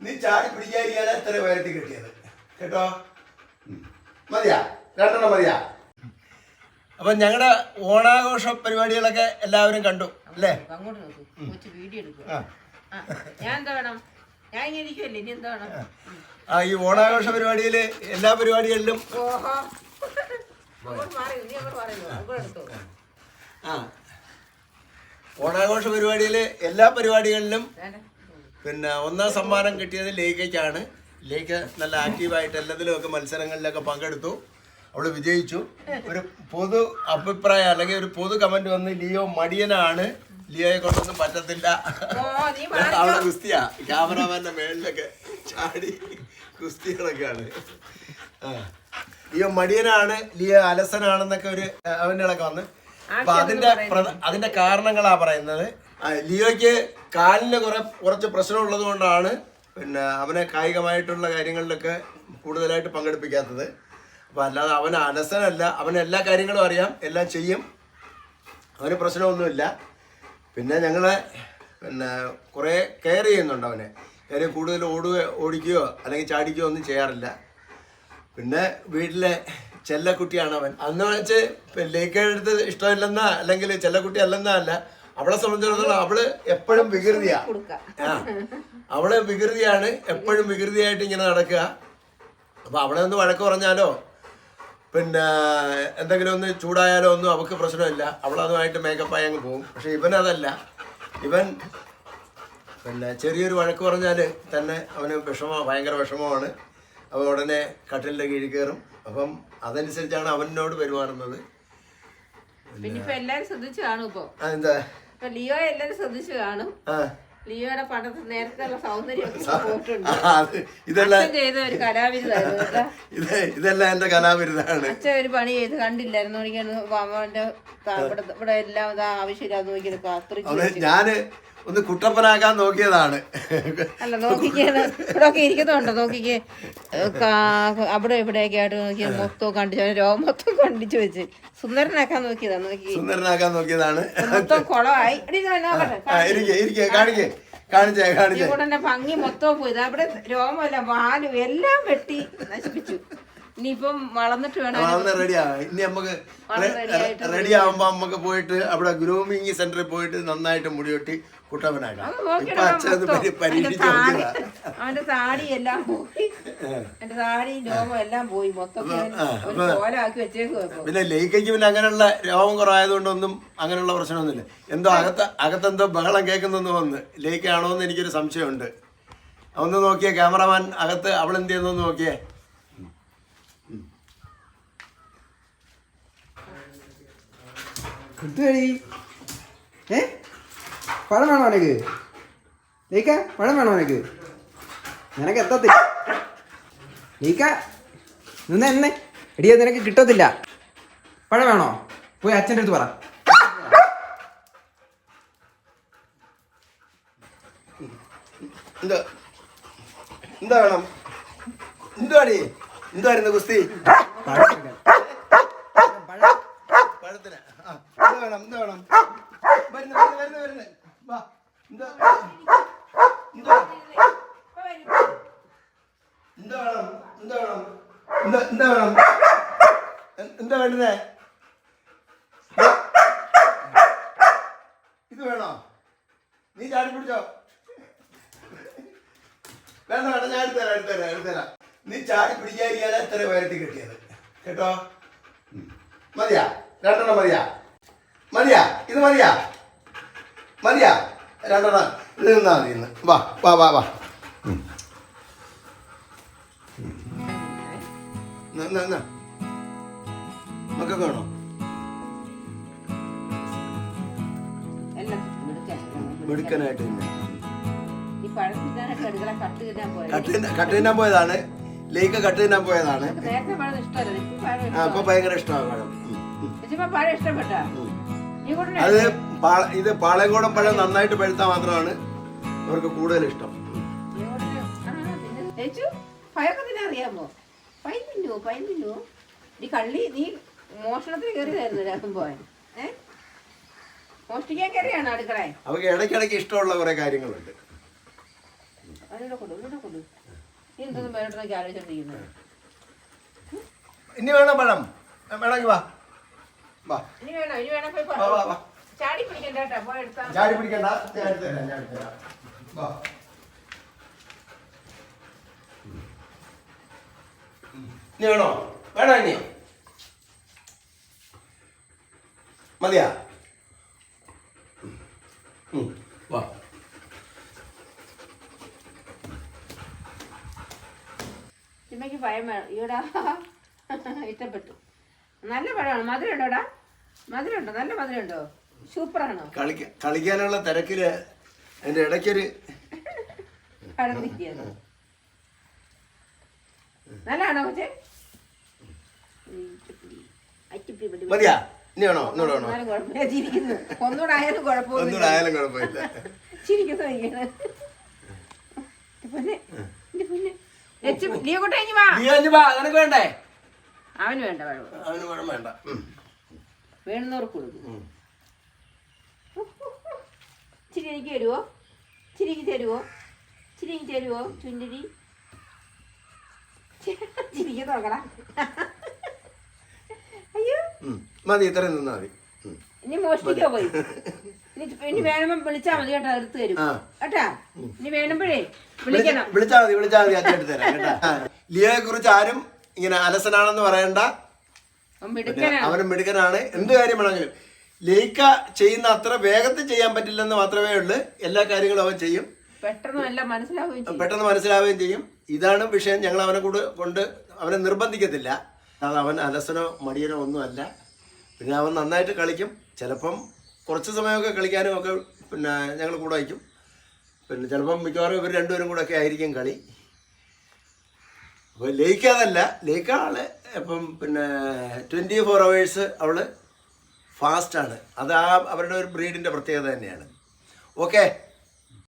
നീ ചാടി പിടിക്കാതിരിക്കാനാ ഇത്ര ഉയരത്തിൽ കിട്ടിയത്. കേട്ടോ. മതിയാ. രണ്ടെണ്ണം മതിയാ. അപ്പൊ ഞങ്ങളുടെ ഓണാഘോഷ പരിപാടികളൊക്കെ എല്ലാവരും കണ്ടു അല്ലേ? അങ്ങോട്ട് നോക്കൂ. കൊച്ചു വീഡിയോ എടുക്കുക. ഞാൻ എന്താ വേണം? ഞാൻ ഇങ്ങനെ ഇരിക്കുമല്ലേ ഇനി എന്താ വേണം? ആ. ഈ ഓണാഘോഷ പരിപാടിയിൽ എല്ലാ പരിപാടികളിലും ഓഹോ. അങ്ങോട്ട് മാറി നീ അങ്ങോട്ട് പറയുന്നു അങ്ങോട്ട് എടുത്തോ? ആ. ഓണാഘോഷ പരിപാടിയിൽ എല്ലാ പരിപാടികളിലും വേണ്ട. പിന്നെ ഒന്നാം സമ്മാനം കിട്ടിയത് ലേഖയ്ക്കാണ്. ലേഖ നല്ല ആക്റ്റീവായിട്ട് എല്ലാത്തിലുമൊക്കെ മത്സരങ്ങളിലൊക്കെ പങ്കെടുത്തു. അവൾ വിജയിച്ചു. ഒരു പൊതു അഭിപ്രായം അല്ലെങ്കിൽ ഒരു പൊതു കമന്റ് വന്ന് ലിയോ മടിയനാണ്. ലിയോയെ കൊണ്ടൊന്നും പറ്റത്തില്ല. അവിടെ കുസ്തിയാ ക്യാമറാമാന്റെ മേളിലൊക്കെ ചാടി ഗുസ്തികളൊക്കെയാണ് ലിയോ മടിയനാണ്. ലിയോ അലസനാണെന്നൊക്കെ ഒരു അവന്റെ വന്ന്. അപ്പൊ അതിന്റെ അതിന്റെ കാരണങ്ങളാ പറയുന്നത്. ലിയോയ്ക്ക് കാലിന് കുറെ കുറച്ച് പ്രശ്നമുള്ളത് കൊണ്ടാണ് പിന്നെ അവനെ കായികമായിട്ടുള്ള കാര്യങ്ങളിലൊക്കെ കൂടുതലായിട്ട് പങ്കെടുപ്പിക്കാത്തത്. അപ്പം അല്ലാതെ അവൻ അലസനല്ല. അവൻ എല്ലാ കാര്യങ്ങളും അറിയാം എല്ലാം ചെയ്യും. അവന് പ്രശ്നമൊന്നുമില്ല. പിന്നെ ഞങ്ങൾ പിന്നെ കുറേ കെയർ ചെയ്യുന്നുണ്ട് അവനെ. കാര്യം കൂടുതൽ ഓടുകയോ ഓടിക്കുകയോ അല്ലെങ്കിൽ ചാടിക്കുകയോ ഒന്നും ചെയ്യാറില്ല. പിന്നെ വീട്ടിലെ ചെല്ലക്കുട്ടിയാണ് അവൻ. അന്ന് വെച്ച് ലേക്കടുത്ത് ഇഷ്ടമില്ലെന്നാ അല്ലെങ്കിൽ ചെല്ലക്കുട്ടി അല്ലെന്നാ അല്ല. അവളെ സംബന്ധിച്ചിടത്തോളം അവൾ എപ്പോഴും വികൃതിയാ. അവളെ ആ. അവൾ വികൃതിയാണ് എപ്പോഴും വികൃതിയായിട്ട് ഇങ്ങനെ നടക്കുക. അപ്പൊ അവളെ ഒന്ന് വഴക്ക് പറഞ്ഞാലോ? പിന്നെ എന്തെങ്കിലും ഒന്ന് ചൂടായാലോ ഒന്നും അവൾക്ക് പ്രശ്നമില്ല. അവളതുമായിട്ട് മേക്കപ്പ് ആയി അങ്ങ് പോകും. പക്ഷെ ഇവൻ അതല്ല ഇവൻ പിന്നെ ചെറിയൊരു വഴക്ക് പറഞ്ഞാൽ തന്നെ അവന് വിഷമ ഭയങ്കര വിഷമമാണ്. അവൻ ഉടനെ കട്ടിലിന്റെ കീഴിൽ കയറും. അപ്പം അതനുസരിച്ചാണ് അവനോട് പെരുമാറുന്നത്. പിന്നെ ഇപ്പൊ എല്ലാരും ശ്രദ്ധിച്ചു കാണും ഇപ്പൊ? അതെന്താ? ഇപ്പൊ ലിയോ എല്ലാരും ശ്രദ്ധിച്ചു കാണും. ലിയോടെ ലിയോയുടെ പണ്ടത്തെ നേരത്തെ സൗന്ദര്യം പോയിട്ടുണ്ട്. ഇതെല്ലാം ചെയ്ത ഒരു ഇത് ഇതെല്ലാം എന്റെ കലാവിരുതാണ്. അച്ഛൻ ഒരു പണി ചെയ്ത് കണ്ടില്ലായിരുന്നു. എനിക്കാണ് ഇവിടെ എല്ലാം ഇതാ ആവശ്യമില്ലാതെ നോക്കിയത് ഞാൻ ഞാൻ ഒന്ന് കുട്ടപ്പനാക്കാൻ നോക്കിയതാണ്. അല്ല നോക്കിക്കാണ് ഇവിടെ ഇരിക്കുന്നുണ്ടോ? നോക്കിക്കേ. അവിടെ ഇവിടെയൊക്കെ ആയിട്ട് നോക്കി മൊത്തം കണ്ടിച്ചു. രോഗം മൊത്തം കണ്ടിച്ചു വെച്ച്. സുന്ദരനാക്കാൻ നോക്കിയതാ നോക്കി സുന്ദരനാക്കാൻ നോക്കിയതാണ്. മൊത്തം കുളമായി. ഇരിക്കേ ഇരിക്കെ കാണിക്കേ. കാണിച്ചേ കാണിച്ചേ. ഇവിടെ ഭംഗി മൊത്തം പോയി അവിടെ രോമല്ല വാലും എല്ലാം വെട്ടി നശിപ്പിച്ചു. ഇനിയിപ്പം വളർന്നിട്ട് വേണം വളർന്ന് റെഡിയാ ഇനി നമുക്ക് റെഡി ആവുമ്പോ നമുക്ക് പോയിട്ട് അവിടെ ഗ്രൂമിങ് സെന്ററിൽ പോയിട്ട് നന്നായിട്ട് മുടി അത് ഇപ്പൊ അച്ഛൻ അത് മൊത്തം. പരി- അവന്റെ താടി എല്ലാം പോയി. എന്റെ താടിയും രോമം എല്ലാം പോയി. മൊത്തം ഒരു കോലാക്കി വെച്ചേക്കുവാ ഇപ്പൊ. പിന്നെ ലേഖയ്ക്ക് പിന്നെ അങ്ങനെയുള്ള രോഗം കുറവായതുകൊണ്ടൊന്നും അങ്ങനെയുള്ള പ്രശ്നമൊന്നുമില്ല. എന്തോ അകത്ത് അകത്തെന്തോ ബഹളം കേൾക്കുന്നെന്ന് വന്ന് ലയിക്കാണോ എന്ന് എനിക്കൊരു സംശയമുണ്ട്. ഒന്ന് നോക്കിയേ ക്യാമറമാൻ അകത്ത് അവൾ എന്ത് ചെയ്യുന്നു നോക്കിയേ. കിട്ടുകഴി ഏ? പഴം വേണോ എനിക്ക് ലീക്ക പഴം വേണോ എനിക്ക് നിനക്ക് എത്തത്തില്ല ലീക്ക നിന്ന് എന്നെ എടിയ നിനക്ക് കിട്ടത്തില്ല. പഴം വേണോ? പോയി അച്ഛന്റെ അടുത്ത് പറ. എന്താ? എന്താ വേണം? എന്തുവാടി? എന്തുവായിരുന്നു. പഴം പഴത്തിന്. എന്ത് വേണം? എന്ത് വേണം? വരുന്നു വരുന്നു വരുന്നു. വാ എന്താ? എന്താ? എന്താ വേണം? എന്താ വേണം? എന്താ എന്താ എന്താ വേണ്ടതേ ഇത് വേണോ? നീ ചാടി പിടിച്ചോ? വേണ്ട വേണ്ട ഞാൻ എടുത്തരാം എടുത്തരാം എടുത്തരാം നീ ചാടി പിടിക്കാതിരിക്കാതെ എത്ര ഉയരത്തിൽ കിട്ടിയത്. കേട്ടോ. മതിയാ. രണ്ടെണ്ണം മതിയാ. മതിയാ. ഇത് മതിയാ. മതിയാ. രണ്ടെണ്ണം നിന്നാ മതി ഇന്ന്. വാ വാ വാ വാ. മക്കൾക്ക് വേണോ? മെടുക്കനായിട്ട് തന്നെ കട്ട് തിന്നാൻ പോയതാണ്. ലേക്ക് കട്ട് തിന്നാൻ പോയതാണ്. ഇപ്പൊ ആ അപ്പൊ ഭയങ്കര ഇഷ്ടമാണ് പഴം. ഇപ്പൊ അത് ഇത് പാളയംകോടൻ പഴം നന്നായിട്ട് പഴുത്താൽ മാത്രമാണ് അവർക്ക് കൂടുതൽ ഇഷ്ടം അറിയാമോ? പൈൻ പൈൻ ഈ കള്ളി നീ മോഷണത്തിന് കയറിയതായിരുന്നു രാസം പോവാൻ ഏ? മോഷ്ടിക്കാൻ കയറിയാണ് അടുക്കള? അവർക്ക് ഇടയ്ക്കിടയ്ക്ക് ഇഷ്ടമുള്ള കുറെ കാര്യങ്ങളുണ്ട്. ഇനി വേണം പഴം? വേണമെങ്കിൽ വാ. വാ. ഇനി വേണം ഇനി വേണം പോയി വാ വാ വാ. ചാടി പിടിക്കണ്ട കേട്ടോ പോയി എടുത്താ ചാടി പിടിക്കണ്ട ഞാൻ എടുത്തുതരാം ഞാൻ എടുത്തുതരാം വാ. ഇനി വേണോ? വേണോ ഇനി? മതിയാ. വാ. ചിമ്മയ്ക്ക് പഴം വേണം. ഈടാ ഇഷ്ടപ്പെട്ടു. നല്ല പഴമാണ്. മധുരം ഉണ്ടോടാ മധുരം ഉണ്ടോ നല്ല മധുരം ഉണ്ടോ സൂപ്പറാണോ? കളിക്ക കളിക്കാനുള്ള തിരക്കിൽ എന്റെ ഇടയ്ക്കൊരു നല്ലതാണോ കൊച്ചേ? മതിയാ ഇനി വേണോ? ഒന്നുകൂടെ വേണോ? ആയാലും കുഴപ്പമൊന്നുമില്ല. ആയാലും കുഴപ്പമില്ല. അവന് വേണ്ട വേണ്ട. വേണമെന്നവർക്ക് കൊടുക്കും. ഉം. ചിരി എനിക്ക് തരുമോ ചിരി എനിക്ക് ചുണ്ടിരി? ചിരി എനിക്ക് തരുവോ ചുണ്ടരി ചിരിക്ക് നോക്കടാ അയ്യോ. മതി ഇത്രയും നിന്നാ മതി. ഇനി മോഷ്ടിക്കോ പോയി. ഇനി വേണമെങ്കിൽ വിളിച്ചാ മതി കേട്ടോ എടുത്തു തരും. കേട്ടാ? ഇനി വേണമെമ്പോഴേ വിളിക്കണം. വിളിച്ചാ മതി വിളിച്ചാ മതി അച്ഛൻ എടുത്തു തരാം കേട്ടാ. ലിയോയെ കുറിച്ച് ആരും ഇങ്ങനെ അലസനാണെന്ന് പറയണ്ട. അവൻ മിടുക്കനാണ്. എന്ത് കാര്യം വേണമെങ്കിലും. ലേക്ക ചെയ്യുന്ന അത്ര വേഗത്തിൽ ചെയ്യാൻ പറ്റില്ലെന്ന് മാത്രമേ ഉള്ളൂ. എല്ലാ കാര്യങ്ങളും അവൻ ചെയ്യും. പെട്ടെന്ന് മനസ്സിലാവുകയും ചെയ്യും. പെട്ടെന്ന് മനസ്സിലാവുകയും ചെയ്യും. ഇതാണ് വിഷയം. ഞങ്ങൾ അവനെ കൂടെ കൊണ്ട് അവനെ നിർബന്ധിക്കത്തില്ല. അത് അവൻ അലസനോ മടിയനോ ഒന്നുമല്ല പിന്നെ അവൻ നന്നായിട്ട് കളിക്കും. ചിലപ്പം കുറച്ച് സമയമൊക്കെ കളിക്കാനും ഒക്കെ പിന്നെ ഞങ്ങൾ കൂടെ വയ്ക്കും. പിന്നെ ചിലപ്പം മിക്കവാറും ഇവർ രണ്ടുപേരും കൂടെ ഒക്കെ ആയിരിക്കും കളി. അപ്പോൾ ലയിക്കാതല്ല. ലയിക്കാൾ ഇപ്പം പിന്നെ ട്വന്റി ഫോർ അവേഴ്സ് അവൾ ഫാസ്റ്റാണ്. അത് ആ അവരുടെ ഒരു ബ്രീഡിന്റെ പ്രത്യേകത തന്നെയാണ്. ഓക്കെ?